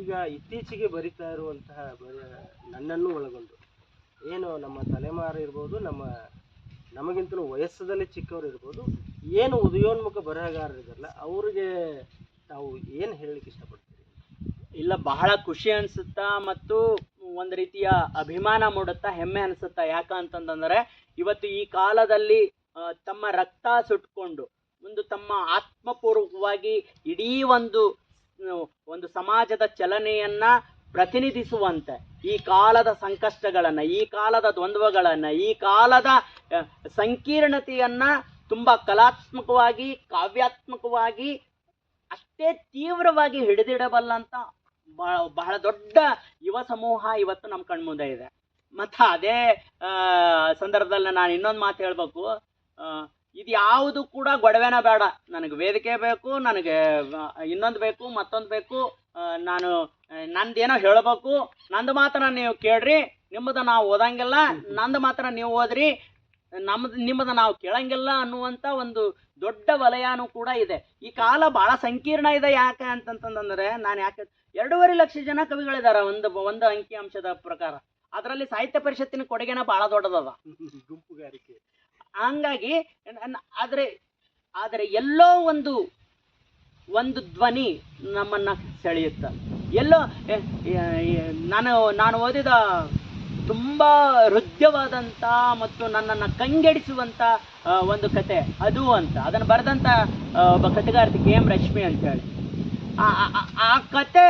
ಈಗ ಇತ್ತೀಚೆಗೆ ಬರಿತಾ ಇರುವಂತಹ ನನ್ನನ್ನು ಒಳಗೊಂಡು. ಏನು ನಮ್ಮ ತಲೆಮಾರು ಇರ್ಬೋದು, ನಮ್ಮ ನಮಗಿಂತಲೂ ವಯಸ್ಸದಲ್ಲಿ ಚಿಕ್ಕವರು ಇರ್ಬೋದು, ಏನು ಉದಯೋನ್ಮುಖ ಬರಹಗಾರರಿದಾರಲ್ಲ ಅವ್ರಿಗೆ ತಾವು ಏನು ಹೇಳಲಿಕ್ಕೆ ಇಷ್ಟಪಡ್ತೀರಿ? ಇಲ್ಲ, ಬಹಳ ಖುಷಿ ಅನಿಸುತ್ತಾ ಮತ್ತು ಒಂದು ರೀತಿಯ ಅಭಿಮಾನ ಮೂಡುತ್ತಾ ಹೆಮ್ಮೆ ಅನಿಸುತ್ತಾ ಯಾಕ ಅಂತಂದ್ರೆ ಇವತ್ತು ಈ ಕಾಲದಲ್ಲಿ ತಮ್ಮ ರಕ್ತ ಸುಟ್ಕೊಂಡು, ಒಂದು ತಮ್ಮ ಆತ್ಮಪೂರ್ವಕವಾಗಿ ಇಡೀ ಒಂದು ಒಂದು ಸಮಾಜದ ಚಲನೆಯನ್ನ ಪ್ರತಿನಿಧಿಸುವಂತೆ, ಈ ಕಾಲದ ಸಂಕಷ್ಟಗಳನ್ನ, ಈ ಕಾಲದ ದ್ವಂದ್ವಗಳನ್ನ, ಈ ಕಾಲದ ಸಂಕೀರ್ಣತೆಯನ್ನ ತುಂಬಾ ಕಲಾತ್ಮಕವಾಗಿ, ಕಾವ್ಯಾತ್ಮಕವಾಗಿ ಅಷ್ಟೇ ತೀವ್ರವಾಗಿ ಹಿಡಿದಿಡಬಲ್ಲಂತ ಬಹಳ ದೊಡ್ಡ ಯುವ ಸಮೂಹ ಇವತ್ತು ನಮ್ಮ ಕಣ್ಮುಂದೆ ಇದೆ. ಮತ್ತು ಅದೇ ಸಂದರ್ಭದಲ್ಲಿ ನಾನು ಇನ್ನೊಂದು ಮಾತು ಹೇಳ್ಬೇಕು. ಇದು ಯಾವುದು ಕೂಡ ಗೊಡವೆನ ಬೇಡ. ನನಗೆ ವೇದಿಕೆ ಬೇಕು, ನನಗೆ ಇನ್ನೊಂದು ಬೇಕು, ಮತ್ತೊಂದು ಬೇಕು ನಾನು ನಂದೇನೋ ಹೇಳಬೇಕು. ನಂದು ಮಾತ್ರ ನೀವು ಕೇಳ್ರಿ ನಿಮ್ಮದು ನಾವು ಓದಂಗಿಲ್ಲ. ನಂದು ಮಾತ್ರ ನೀವು ಓದ್ರಿ, ನಮ್ದು ನಿಮ್ಮದು ನಾವು ಕೇಳಂಗಿಲ್ಲ ಅನ್ನುವಂಥ ಒಂದು ದೊಡ್ಡ ವಲಯನೂ ಕೂಡ ಇದೆ. ಈ ಕಾಲ ಬಹಳ ಸಂಕೀರ್ಣ ಇದೆ ಯಾಕೆ ಅಂತಂತಂದ್ರೆ, ನಾನು ಯಾಕೆ, ಎರಡೂವರೆ ಲಕ್ಷ ಜನ ಕವಿಗಳಿದ್ದಾರೆ ಒಂದು ಒಂದು ಅಂಕಿ ಅಂಶದ ಪ್ರಕಾರ. ಅದರಲ್ಲಿ ಸಾಹಿತ್ಯ ಪರಿಷತ್ತಿನ ಕೊಡುಗೆನ ಬಹಳ ದೊಡ್ಡದದ. ಗುಂಪುಗಾರಿಕೆ. ಹಂಗಾಗಿ ಆದ್ರೆ, ಆದರೆ ಎಲ್ಲೋ ಒಂದು ಒಂದು ಧ್ವನಿ ನಮ್ಮನ್ನ ಸೆಳೆಯುತ್ತ. ಎಲ್ಲೋ ನಾನು ನಾನು ಓದಿದ ತುಂಬ ಹೃದಯವಾದಂಥ ಮತ್ತು ನನ್ನನ್ನು ಕಂಗೆಡಿಸುವಂಥ ಒಂದು ಕತೆ ಅದು ಅಂತ. ಅದನ್ನು ಬರೆದಂಥ ಒಬ್ಬ ಕಥೆಗಾರ್ತಿ ಕೆ ಎಂ ರಶ್ಮಿ ಅಂತೇಳಿ. ಆ, ಆ- ಕತೆ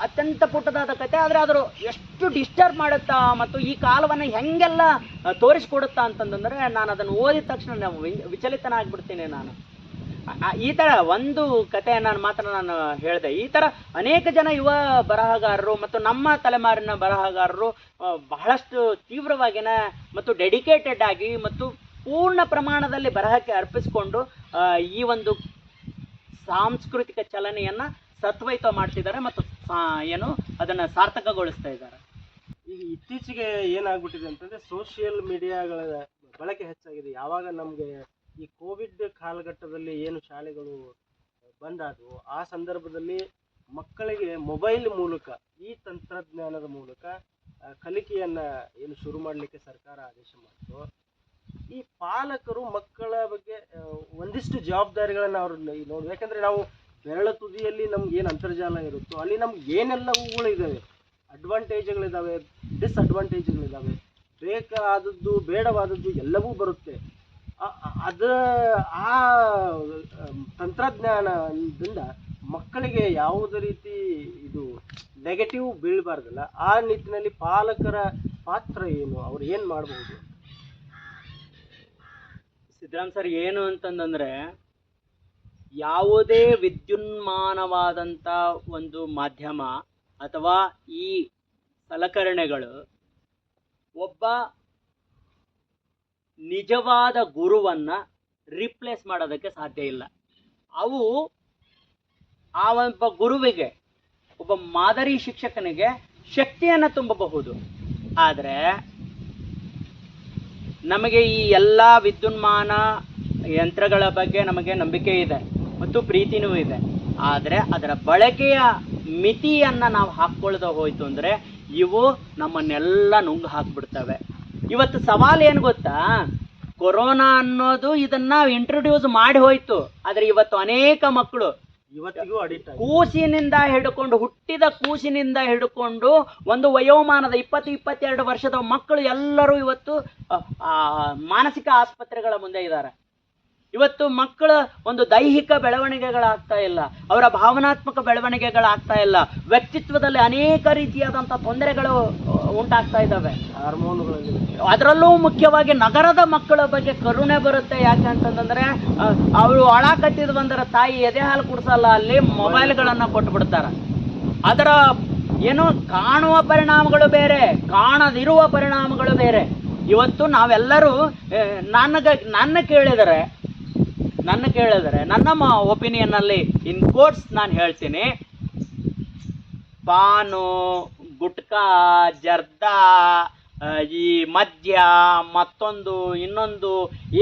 ಅತ್ಯಂತ ಪುಟ್ಟದಾದ ಕತೆ, ಆದರೆ ಅದ್ರ ಎಷ್ಟು ಡಿಸ್ಟರ್ಬ್ ಮಾಡುತ್ತಾ ಮತ್ತು ಈ ಕಾಲವನ್ನು ಹೆಂಗೆಲ್ಲ ತೋರಿಸ್ಕೊಡುತ್ತಾ ಅಂತಂದ್ರೆ ನಾನು ಅದನ್ನು ಓದಿದ ತಕ್ಷಣ ನಾವು ವಿಚಲಿತನಾಗಿಬಿಡ್ತೀನಿ ನಾನು. ಈ ಥರ ಒಂದು ಕಥೆಯನ್ನು ನಾನು ಮಾತ್ರ ನಾನು ಹೇಳಿದೆ. ಈ ಥರ ಅನೇಕ ಜನ ಯುವ ಬರಹಗಾರರು ಮತ್ತು ನಮ್ಮ ತಲೆಮಾರಿನ ಬರಹಗಾರರು ಬಹಳಷ್ಟು ತೀವ್ರವಾಗಿನ ಮತ್ತು ಡೆಡಿಕೇಟೆಡ್ ಆಗಿ ಮತ್ತು ಪೂರ್ಣ ಪ್ರಮಾಣದಲ್ಲಿ ಬರಹಕ್ಕೆ ಅರ್ಪಿಸಿಕೊಂಡು ಈ ಒಂದು ಸಾಂಸ್ಕೃತಿಕ ಚಲನೆಯನ್ನ ಸತ್ವಯುತ ಮಾಡ್ತಿದ್ದಾರೆ ಮತ್ತು ಏನು ಅದನ್ನ ಸಾರ್ಥಕಗೊಳಿಸ್ತಾ ಇದ್ದಾರೆ. ಈಗ ಇತ್ತೀಚೆಗೆ ಏನಾಗ್ಬಿಟ್ಟಿದೆ ಅಂತಂದ್ರೆ ಸೋಷಿಯಲ್ ಮೀಡಿಯಾಗಳ ಬಳಕೆ ಹೆಚ್ಚಾಗಿದೆ. ಯಾವಾಗ ನಮಗೆ ಈ ಕೋವಿಡ್ ಕಾಲಘಟ್ಟದಲ್ಲಿ ಏನು ಶಾಲೆಗಳು ಬಂದಾದವು, ಆ ಸಂದರ್ಭದಲ್ಲಿ ಮಕ್ಕಳಿಗೆ ಮೊಬೈಲ್ ಮೂಲಕ, ಈ ತಂತ್ರಜ್ಞಾನದ ಮೂಲಕ ಕಲಿಕೆಯನ್ನ ಏನು ಶುರು ಮಾಡಲಿಕ್ಕೆ ಸರ್ಕಾರ ಆದೇಶ ಮಾಡಿತು ಈ ಪಾಲಕರು ಮಕ್ಕಳ ಬಗ್ಗೆ ಒಂದಿಷ್ಟು ಜವಾಬ್ದಾರಿಗಳನ್ನು ಅವ್ರು ನೋಡಿ, ಯಾಕಂದ್ರೆ ನಾವು ಬೆರಳ ತುದಿಯಲ್ಲಿ ನಮ್ಗೆ ಏನು ಅಂತರ್ಜಾಲ ಇರುತ್ತೋ, ಅಲ್ಲಿ ನಮ್ಗೆ ಏನೆಲ್ಲವುಗಳು ಇದ್ದಾವೆ ಅಡ್ವಾಂಟೇಜ್ಗಳಿದ್ದಾವೆ ಡಿಸ್ಅಡ್ವಾಂಟೇಜ್ಗಳಿದ್ದಾವೆ ಬೇಕಾದದ್ದು, ಬೇಡವಾದದ್ದು ಎಲ್ಲವೂ ಬರುತ್ತೆ. ಅದ, ಆ ತಂತ್ರಜ್ಞಾನದಿಂದ ಮಕ್ಕಳಿಗೆ ಯಾವುದೇ ರೀತಿ ಇದು ನೆಗೆಟಿವ್ ಬೀಳಬಾರ್ದಲ್ಲ, ಆ ನಿಟ್ಟಿನಲ್ಲಿ ಪಾಲಕರ ಪಾತ್ರ ಏನು? ಅವ್ರು ಏನು ಮಾಡಬಹುದು ಸಿದ್ದರಾಮ್ ಸರ್, ಏನು ಅಂತಂದ್ರೆ ಯಾವುದೇ ವಿದ್ಯುನ್ಮಾನವಾದಂಥ ಒಂದು ಮಾಧ್ಯಮ ಅಥವಾ ಈ ಸಲಕರಣೆಗಳು ಒಬ್ಬ ನಿಜವಾದ ಗುರುವನ್ನು ರಿಪ್ಲೇಸ್ ಮಾಡೋದಕ್ಕೆ ಸಾಧ್ಯ ಇಲ್ಲ. ಅವು ಆ ಒಬ್ಬ ಗುರುವಿಗೆ, ಒಬ್ಬ ಮಾದರಿ ಶಿಕ್ಷಕನಿಗೆ ಶಕ್ತಿಯನ್ನು ತುಂಬಬಹುದು. ಆದರೆ ನಮಗೆ ಈ ಎಲ್ಲ ವಿದ್ಯುನ್ಮಾನ ಯಂತ್ರಗಳ ಬಗ್ಗೆ ನಮಗೆ ನಂಬಿಕೆ ಇದೆ ಮತ್ತು ಪ್ರೀತಿನೂ ಇದೆ. ಆದರೆ ಅದರ ಬಳಕೆಯ ಮಿತಿಯನ್ನು ನಾವು ಹಾಕ್ಕೊಳ್ದ ಹೋಯಿತು ಅಂದರೆ ಇವು ನಮ್ಮನ್ನೆಲ್ಲ ನುಂಗು ಹಾಕ್ಬಿಡ್ತವೆ. ಇವತ್ತು ಸವಾಲು ಏನು ಗೊತ್ತಾ? ಕೊರೋನಾ ಅನ್ನೋದು ಇದನ್ನ ಇಂಟ್ರೊಡ್ಯೂಸ್ ಮಾಡಿ ಹೋಯಿತು. ಆದರೆ ಇವತ್ತು ಅನೇಕ ಮಕ್ಕಳು ಇವತ್ತಿಗೂ ಅಡಿಟ್ ಕೂಸಿನಿಂದ ಹಿಡ್ಕೊಂಡು, ಹುಟ್ಟಿದ ಕೂಸಿನಿಂದ ಹಿಡ್ಕೊಂಡು, ಒಂದು ವಯೋಮಾನದ ಇಪ್ಪತ್ತು, ಇಪ್ಪತ್ತೆರಡು ವರ್ಷದ ಮಕ್ಕಳು ಎಲ್ಲರೂ ಇವತ್ತು ಮಾನಸಿಕ ಆಸ್ಪತ್ರೆಗಳ ಮುಂದೆ ಇದ್ದಾರೆ. ಇವತ್ತು ಮಕ್ಕಳ ಒಂದು ದೈಹಿಕ ಬೆಳವಣಿಗೆಗಳಾಗ್ತಾ ಇಲ್ಲ, ಅವರ ಭಾವನಾತ್ಮಕ ಬೆಳವಣಿಗೆಗಳಾಗ್ತಾ ಇಲ್ಲ, ವ್ಯಕ್ತಿತ್ವದಲ್ಲಿ ಅನೇಕ ರೀತಿಯಾದಂಥ ತೊಂದರೆಗಳು ಉಂಟಾಗ್ತಾ ಇದ್ದಾವೆ. ಅದರಲ್ಲೂ ಮುಖ್ಯವಾಗಿ ನಗರದ ಮಕ್ಕಳ ಬಗ್ಗೆ ಕರುಣೆ ಬರುತ್ತೆ ಯಾಕೆ ಅಂತಂದ್ರೆ ಅವರು ಅಳಾಕತ್ತಿದ್ ಬಂದರೆ ತಾಯಿ ಎದೆ ಹಾಲು ಕುಡಿಸಲ್ಲ, ಅಲ್ಲಿ ಮೊಬೈಲ್ಗಳನ್ನು ಕೊಟ್ಬಿಡ್ತಾರೆ. ಅದರ ಏನು ಕಾಣುವ ಪರಿಣಾಮಗಳು ಬೇರೆ, ಕಾಣದಿರುವ ಪರಿಣಾಮಗಳು ಬೇರೆ. ಇವತ್ತು ನಾವೆಲ್ಲರೂ ನನಗ, ನನ್ನ ಕೇಳಿದರೆ ನನ್ನ ಕೇಳಿದರೆ ನನ್ನ ಒಪಿನಿಯನ್ನಲ್ಲಿ ಇನ್ ಕೋರ್ಸ್ ನಾನು ಹೇಳ್ತೀನಿ. ಪಾನು, ಗುಟ್ಕಾ, ಜರ್ದಾ ಈ ಮದ್ಯ, ಮತ್ತೊಂದು, ಇನ್ನೊಂದು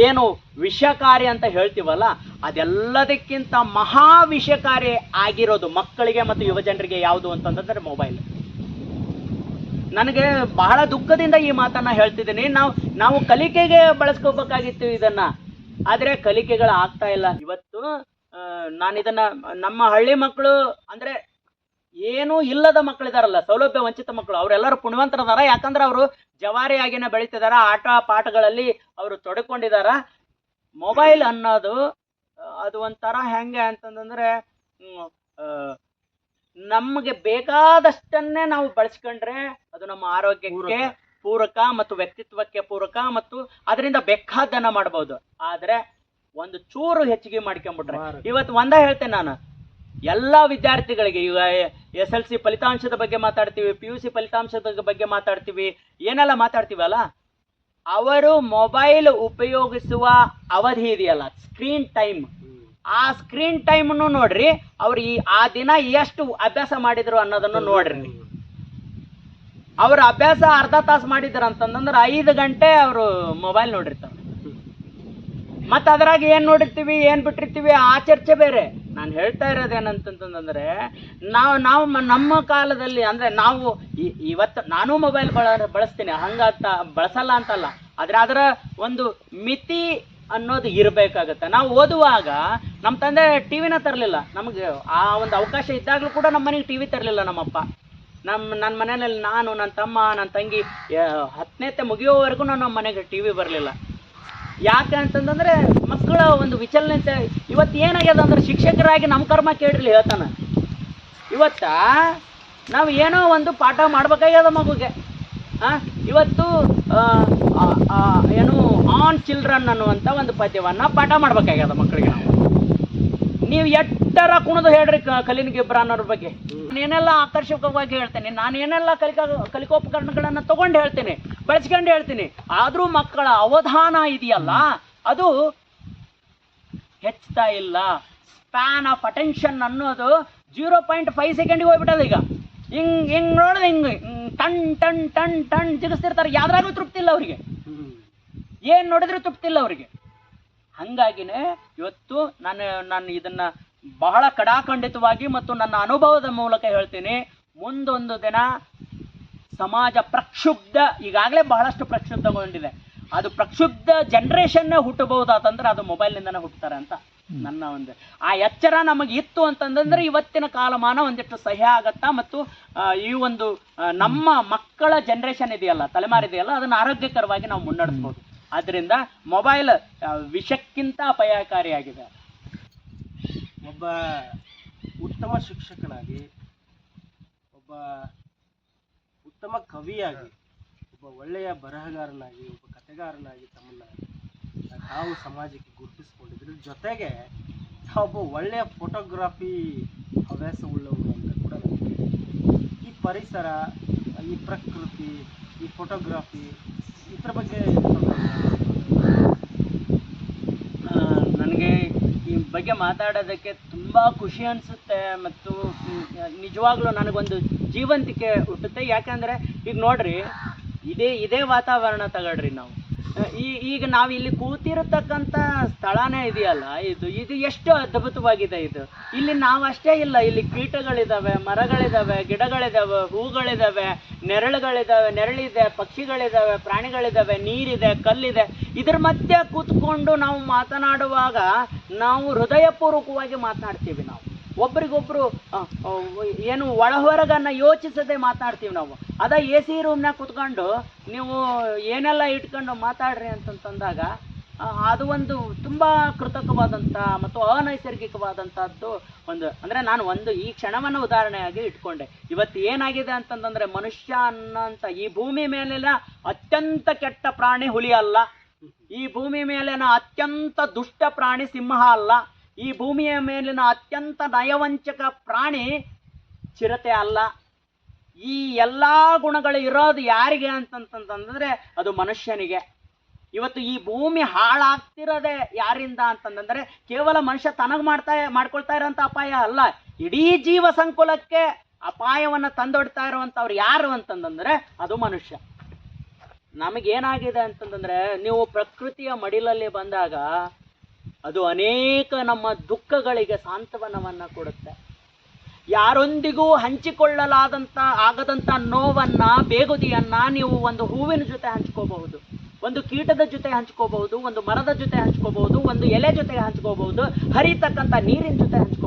ಏನು ವಿಷಕಾರಿ ಅಂತ ಹೇಳ್ತೀವಲ್ಲ, ಅದೆಲ್ಲದಕ್ಕಿಂತ ಮಹಾ ವಿಷಕಾರಿ ಆಗಿರೋದು ಮಕ್ಕಳಿಗೆ ಮತ್ತು ಯುವಜನರಿಗೆ ಯಾವುದು ಅಂತಂದ್ರೆ ಮೊಬೈಲ್. ನನಗೆ ಬಹಳ ದುಃಖದಿಂದ ಈ ಮಾತನ್ನ ಹೇಳ್ತಿದ್ದೀನಿ. ನಾವು ನಾವು ಕಲಿಕೆಗೆ ಬಳಸ್ಕೋಬೇಕಾಗಿತ್ತು ಇದನ್ನ. ಆದ್ರೆ ಕಲಿಕೆಗಳು ಆಗ್ತಾ ಇಲ್ಲ. ಇವತ್ತು ನಾನು ಇದನ್ನ, ನಮ್ಮ ಹಳ್ಳಿ ಮಕ್ಕಳು ಅಂದ್ರೆ ಏನೂ ಇಲ್ಲದ ಮಕ್ಕಳಿದಾರಲ್ಲ ಸೌಲಭ್ಯ ವಂಚಿತ ಮಕ್ಕಳು ಅವರೆಲ್ಲರೂ ಪುಣ್ಯವಂತರದಾರ. ಯಾಕಂದ್ರೆ ಅವರು ಜವಾರಿಯಾಗಿನ ಬೆಳೀತಿದಾರ, ಆಟ ಪಾಠಗಳಲ್ಲಿ ಅವರು ತೊಡಕೊಂಡಿದಾರ. ಮೊಬೈಲ್ ಅನ್ನೋದು, ಅದು ಒಂಥರ ಹೆಂಗೆ ಅಂತಂದ್ರೆ ನಮಗೆ ಬೇಕಾದಷ್ಟನ್ನೇ ನಾವು ಬಳಸ್ಕೊಂಡ್ರೆ ಅದು ನಮ್ಮ ಆರೋಗ್ಯಕ್ಕೆ ಪೂರಕ. ಮತ್ತು ವ್ಯಕ್ತಿತ್ವಕ್ಕೆ ಪೂರಕ ಮತ್ತು ಅದರಿಂದ ಬೆಕ್ಕಾದ್ದನ್ನ ಮಾಡಬಹುದು ಆದ್ರೆ ಒಂದು ಚೂರು ಹೆಚ್ಚಿಗೆ ಮಾಡ್ಕೊಂಡ್ಬಿಟ್ರೆ. ಇವತ್ತು ಒಂದ ಹೇಳ್ತೇನೆ ನಾನು. ಎಲ್ಲ ವಿದ್ಯಾರ್ಥಿಗಳಿಗೆ ಈಗ ಎಸ್ ಎಲ್ ಸಿ ಫಲಿತಾಂಶದ ಬಗ್ಗೆ ಮಾತಾಡ್ತೀವಿ ಪಿ ಯು ಸಿ ಫಲಿತಾಂಶದ ಬಗ್ಗೆ ಮಾತಾಡ್ತೀವಿ ಏನೆಲ್ಲ ಮಾತಾಡ್ತೀವಲ್ಲ ಅವರು ಮೊಬೈಲ್ ಉಪಯೋಗಿಸುವ ಅವಧಿ ಇದೆಯಲ್ಲ ಸ್ಕ್ರೀನ್ ಟೈಮ್. ಆ ಸ್ಕ್ರೀನ್ ಟೈಮ್ನು ನೋಡ್ರಿ ಅವ್ರು ಈ ಆ ದಿನ ಎಷ್ಟು ಅಭ್ಯಾಸ ಮಾಡಿದ್ರು ಅನ್ನೋದನ್ನು ನೋಡ್ರಿ. ಅವ್ರ ಅಭ್ಯಾಸ ಅರ್ಧ ತಾಸು ಮಾಡಿದ್ರ ಅಂತಂದ್ರೆ ಐದು ಗಂಟೆ ಅವರು ಮೊಬೈಲ್ ನೋಡಿರ್ತಾರೆ ಮತ್ತೆ ಅದ್ರಾಗ ಏನ್ ನೋಡಿರ್ತೀವಿ, ಏನ್ ಬಿಟ್ಟಿರ್ತೀವಿ, ಆ ಚರ್ಚೆ ಬೇರೆ. ನಾನು ಹೇಳ್ತಾ ಇರೋದೇನಂತಂತಂದ್ರೆ ನಾವು ನಾವು ನಮ್ಮ ಕಾಲದಲ್ಲಿ ಅಂದ್ರೆ ನಾವು ಇವತ್ತು ನಾನು ಮೊಬೈಲ್ ಬಳ, ಬಳಸ್ತೀನಿ. ಹಂಗಂತ ಬಳಸಲ್ಲ ಅಂತಲ್ಲ. ಆದ್ರೆ ಅದರ ಒಂದು ಮಿತಿ ಅನ್ನೋದು ಇರಬೇಕಾಗತ್ತೆ. ನಾವು ಓದುವಾಗ ನಮ್ಮ ತಂದೆ ಟಿವಿನ ತರಲಿಲ್ಲ. ನಮಗೆ ಆ ಒಂದು ಅವಕಾಶ ಇದ್ದಾಗಲೂ ಕೂಡ ನಮ್ಮ ಮನೆಗೆ ಟಿವಿ ತರಲಿಲ್ಲ ನಮ್ಮಪ್ಪ. ನಮ್ಮ ನನ್ನ ಮನೆಯಲ್ಲಿ ನಾನು ನನ್ನ ತಮ್ಮ ನನ್ನ ತಂಗಿ ಹತ್ತನೇತೆ ಮುಗಿಯೋವರೆಗೂ ನಾನು ನಮ್ಮ ಮನೆಗೆ ಟಿ ವಿ ಬರಲಿಲ್ಲ. ಯಾಕೆ ಅಂತಂದ್ರೆ ಮಕ್ಕಳ ಒಂದು ವಿಚಲನತೆ ಇವತ್ತು ಏನಾಗ್ಯದ ಅಂದ್ರೆ ಶಿಕ್ಷಕರಾಗಿ ನಮ್ಮ ಕರ್ಮ ಕೇಳ್ರಿ ಹೇಳ್ತಾನೆ. ಇವತ್ತ ನಾವು ಏನೋ ಒಂದು ಪಾಠ ಮಾಡ್ಬೇಕಾಗ್ಯದ ಮಗುಗೆ. ಇವತ್ತು ಏನು, ಆನ್ ಚಿಲ್ಡ್ರನ್ ಅನ್ನುವಂಥ ಒಂದು ಪದ್ಯವನ್ನ ಪಾಠ ಮಾಡ್ಬೇಕಾಗ್ಯದ ಮಕ್ಕಳಿಗೆ ನಾವು. ನೀವು ಎಟ್ಟರ ಕುಣಿದು ಹೇಳ್ರಿ ಕಲ್ಲಿನ ಕಲೀನ್ ಅನ್ನೋರ ಬಗ್ಗೆ. ನಾನೇನೆಲ್ಲ ಆಕರ್ಷಕವಾಗಿ ಹೇಳ್ತೇನೆ ನಾನೇನೆಲ್ಲ ಕಲಿಕಾ ಕಲಿಕೋಪಕರಣಗಳನ್ನ ತಗೊಂಡು ಹೇಳ್ತೇನೆ ಬಳಸ್ಕೊಂಡು ಹೇಳ್ತೀನಿ. ಆದರೂ ಮಕ್ಕಳ ಅವಧಾನ ಇದೆಯಲ್ಲ ಅದು ಹೆಚ್ಚುತ್ತಾ ಇಲ್ಲ. ಸ್ಪ್ಯಾನ್ ಆಫ್ ಅಟೆನ್ಷನ್ ಅನ್ನೋದು ಜೀರೋ ಪಾಯಿಂಟ್ ಫೈವ್ ಸೆಕೆಂಡಿಗೆ ಹೋಗ್ಬಿಟ್ಟದ ಈಗ. ಹಿಂಗ್ ಹಿಂಗ್ ನೋಡಿದ್ರೆ ಹಿಂಗ್ ಟನ್ ಟನ್ ಟನ್ ಟನ್ ಜಿಗಿಸ್ತಿರ್ತಾರೆ. ಯಾವ್ದ್ರಾಗೂ ತೃಪ್ತಿ ಇಲ್ಲ ಅವರಿಗೆ. ಏನು ತೃಪ್ತಿ ತೃಪ್ತಿಲ್ಲ ಅವರಿಗೆ. ಹಂಗಾಗಿನೇ ಇವತ್ತು ನಾನು ನಾನು ಇದನ್ನ ಬಹಳ ಕಡಾಖಂಡಿತವಾಗಿ ಮತ್ತು ನನ್ನ ಅನುಭವದ ಮೂಲಕ ಹೇಳ್ತೀನಿ. ಮುಂದೊಂದು ದಿನ ಸಮಾಜ ಪ್ರಕ್ಷುಬ್ಧ ಈಗಾಗಲೇ ಬಹಳಷ್ಟು ಪ್ರಕ್ಷುಬ್ಧಗೊಂಡಿದೆ ಅದು ಪ್ರಕ್ಷುಬ್ಧ ಜನ್ರೇಷನ್ನೇ ಹುಟ್ಟಬಹುದಾತಂದ್ರೆ ಅದು ಮೊಬೈಲ್ನಿಂದನೇ ಹುಟ್ಟುತ್ತಾರೆ ಅಂತ ನನ್ನ ಒಂದು ಆ ಎಚ್ಚರ ನಮಗೆ ಇತ್ತು ಅಂತಂದ್ರೆ ಇವತ್ತಿನ ಕಾಲಮಾನ ಒಂದಿಷ್ಟು ಸಹ್ಯ ಆಗತ್ತಾ ಮತ್ತು ಈ ಒಂದು ನಮ್ಮ ಮಕ್ಕಳ ಜನರೇಷನ್ ಇದೆಯಲ್ಲ ತಲೆಮಾರಿದೆಯಲ್ಲ ಅದನ್ನು ಆರೋಗ್ಯಕರವಾಗಿ ನಾವು ಮುನ್ನಡೆಸ್ಬೋದು. ಆದ್ರಿಂದ ಮೊಬೈಲ್ ವಿಷಕ್ಕಿಂತ ಅಪಾಯಕಾರಿಯಾಗಿದೆ. ಒಬ್ಬ ಉತ್ತಮ ಶಿಕ್ಷಕನಾಗಿ, ಒಬ್ಬ ಉತ್ತಮ ಕವಿಯಾಗಿ, ಒಬ್ಬ ಒಳ್ಳೆಯ ಬರಹಗಾರನಾಗಿ, ಒಬ್ಬ ಕಥೆಗಾರನಾಗಿ ತಮ್ಮನ್ನು ತಾವು ಸಮಾಜಕ್ಕೆ ಗುರುತಿಸ್ಕೊಂಡಿದ್ರ. ಜೊತೆಗೆ ಒಬ್ಬ ಒಳ್ಳೆಯ ಫೋಟೋಗ್ರಾಫಿ ಹವ್ಯಾಸವುಳ್ಳವರು ಅಂತ ಕೂಡ ಈ ಪರಿಸರ ಈ ಪ್ರಕೃತಿ, ಈ ಫೋಟೋಗ್ರಾಫಿ ಇದ್ರ ಬಗ್ಗೆ ನನಗೆ ಈ ಬಗ್ಗೆ ಮಾತಾಡೋದಕ್ಕೆ ತುಂಬ ಖುಷಿ ಅನಿಸುತ್ತೆ ಮತ್ತು ನಿಜವಾಗ್ಲೂ ನನಗೊಂದು ಜೀವಂತಿಕೆ ಹುಟ್ಟುತ್ತೆ. ಯಾಕಂದರೆ ಈಗ ನೋಡ್ರಿ, ಇದೇ ಇದೇ ವಾತಾವರಣ ತಗೊಳ್ರಿ ನಾವು. ಈ ಈಗ ನಾವು ಇಲ್ಲಿ ಕೂತಿರತಕ್ಕಂಥ ಸ್ಥಳನೇ ಇದೆಯಲ್ಲ, ಇದು ಇದು ಎಷ್ಟು ಅದ್ಭುತವಾಗಿದೆ ಇದು. ಇಲ್ಲಿ ನಾವು ಅಷ್ಟೇ ಇಲ್ಲ, ಇಲ್ಲಿ ಕೀಟಗಳಿದಾವೆ, ಮರಗಳಿದಾವೆ, ಗಿಡಗಳಿದಾವೆ, ಹೂಗಳಿದಾವೆ, ನೆರಳುಗಳಿದಾವೆ, ನೆರಳಿದೆ, ಪಕ್ಷಿಗಳಿದಾವೆ, ಪ್ರಾಣಿಗಳಿದಾವೆ, ನೀರಿದೆ, ಕಲ್ಲಿದೆ. ಇದ್ರ ಮಧ್ಯೆ ಕೂತ್ಕೊಂಡು ನಾವು ಮಾತನಾಡುವಾಗ ನಾವು ಹೃದಯಪೂರ್ವಕವಾಗಿ ಮಾತನಾಡ್ತೀವಿ ನಾವು. ಒಬ್ರಿಗೊಬ್ರು ಏನು ಒಳ ಹೊರಗನ್ನ ಯೋಚಿಸದೆ ಮಾತಾಡ್ತೀವಿ ನಾವು. ಅದ ಎ ಸಿ ರೂಮ್ನಾಗ ಕುತ್ಕೊಂಡು ನೀವು ಏನೆಲ್ಲ ಇಟ್ಕೊಂಡು ಮಾತಾಡ್ರಿ ಅಂತಂತಂದಾಗ ಅದು ಒಂದು ತುಂಬ ಕೃತಕವಾದಂಥ ಮತ್ತು ಅನೈಸರ್ಗಿಕವಾದಂಥದ್ದು ಒಂದು, ಅಂದರೆ ನಾನು ಒಂದು ಈ ಕ್ಷಣವನ್ನು ಉದಾಹರಣೆಯಾಗಿ ಇಟ್ಕೊಂಡೆ. ಇವತ್ತು ಏನಾಗಿದೆ ಅಂತಂದ್ರೆ ಮನುಷ್ಯ ಅನ್ನೋಂಥ ಈ ಭೂಮಿ ಮೇಲೆಲ್ಲ ಅತ್ಯಂತ ಕೆಟ್ಟ ಪ್ರಾಣಿ ಹುಲಿ ಅಲ್ಲ. ಈ ಭೂಮಿ ಮೇಲಿನ ಅತ್ಯಂತ ದುಷ್ಟ ಪ್ರಾಣಿ ಸಿಂಹ ಅಲ್ಲ. ಈ ಭೂಮಿಯ ಮೇಲಿನ ಅತ್ಯಂತ ನಯವಂಚಕ ಪ್ರಾಣಿ ಚಿರತೆ ಅಲ್ಲ. ಈ ಎಲ್ಲ ಗುಣಗಳು ಇರೋದು ಯಾರಿಗೆ ಅಂತಂತಂದ್ರೆ ಅದು ಮನುಷ್ಯನಿಗೆ. ಇವತ್ತು ಈ ಭೂಮಿ ಹಾಳಾಗ್ತಿರೋದೆ ಯಾರಿಂದ ಅಂತಂದ್ರೆ ಕೇವಲ ಮನುಷ್ಯ ತನಗ್ ಮಾಡ್ತಾ, ಮಾಡ್ಕೊಳ್ತಾ ಇರೋಂಥ ಅಪಾಯ ಅಲ್ಲ. ಇಡೀ ಜೀವ ಸಂಕುಲಕ್ಕೆ ಅಪಾಯವನ್ನ ತಂದೊಡ್ತಾ ಇರುವಂಥವ್ರು ಯಾರು ಅಂತಂದ್ರೆ ಅದು ಮನುಷ್ಯ. ನಮಗೇನಾಗಿದೆ ಅಂತಂದ್ರೆ ನೀವು ಪ್ರಕೃತಿಯ ಮಡಿಲಲ್ಲಿ ಬಂದಾಗ ಅದು ಅನೇಕ ನಮ್ಮ ದುಃಖಗಳಿಗೆ ಸಾಂತ್ವನವನ್ನು ಕೊಡುತ್ತೆ. ಯಾರೊಂದಿಗೂ ಹಂಚಿಕೊಳ್ಳಲಾದಂಥ ಆಗದಂಥ ನೋವನ್ನ, ಬೇಗುದಿಯನ್ನ ನೀವು ಒಂದು ಹೂವಿನ ಜೊತೆ ಹಂಚ್ಕೋಬಹುದು, ಒಂದು ಕೀಟದ ಜೊತೆ ಹಂಚ್ಕೋಬಹುದು, ಒಂದು ಮರದ ಜೊತೆ ಹಂಚ್ಕೋಬಹುದು, ಒಂದು ಎಲೆ ಜೊತೆ ಹಂಚ್ಕೋಬಹುದು ಹರಿತಕ್ಕಂಥ ನೀರಿನ ಜೊತೆ ಹಂಚ್ಕೋಬಹುದು.